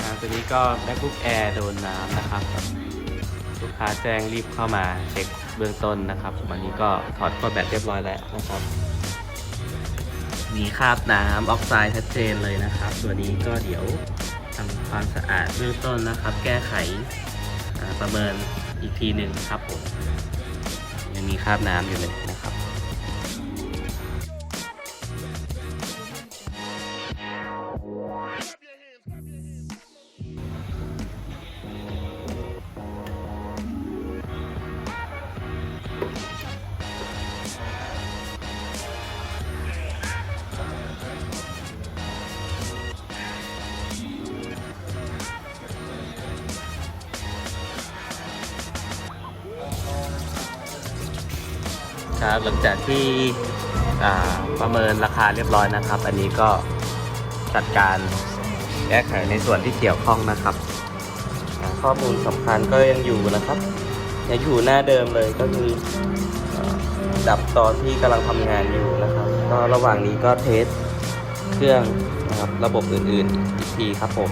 อ่าตัวนี้ก็ MacBook Air โดนน้ำนะครับ ลูกค้าแจ้งรีบเข้ามาเช็คเบื้องต้นนะครับ วันนี้ก็ถอดขั้วแบตเรียบร้อยแล้วนะครับ มีคราบน้ำออกไซด์ชัดเจนเลยนะครับ ตัวนี้ก็เดี๋ยวทำความสะอาดเบื้องต้นนะครับ แก้ไขประเมินอีกทีหนึ่งครับผมยังมีคราบน้ำอยู่เลยนะครับ ครับ หลังจากที่ประเมินราคาเรียบร้อยนะครับ อันนี้ก็จัดการแก้ไขในส่วนที่เกี่ยวข้องนะครับ ข้อมูลสำคัญก็ยังอยู่นะครับยังอยู่หน้าเดิมเลยก็คืออดับตอนที่กำลังทำงานอยู่นะครับ ก็ระหว่างนี้ก็เทสเครื่องนะครับระบบอื่นๆอีกทีครับผม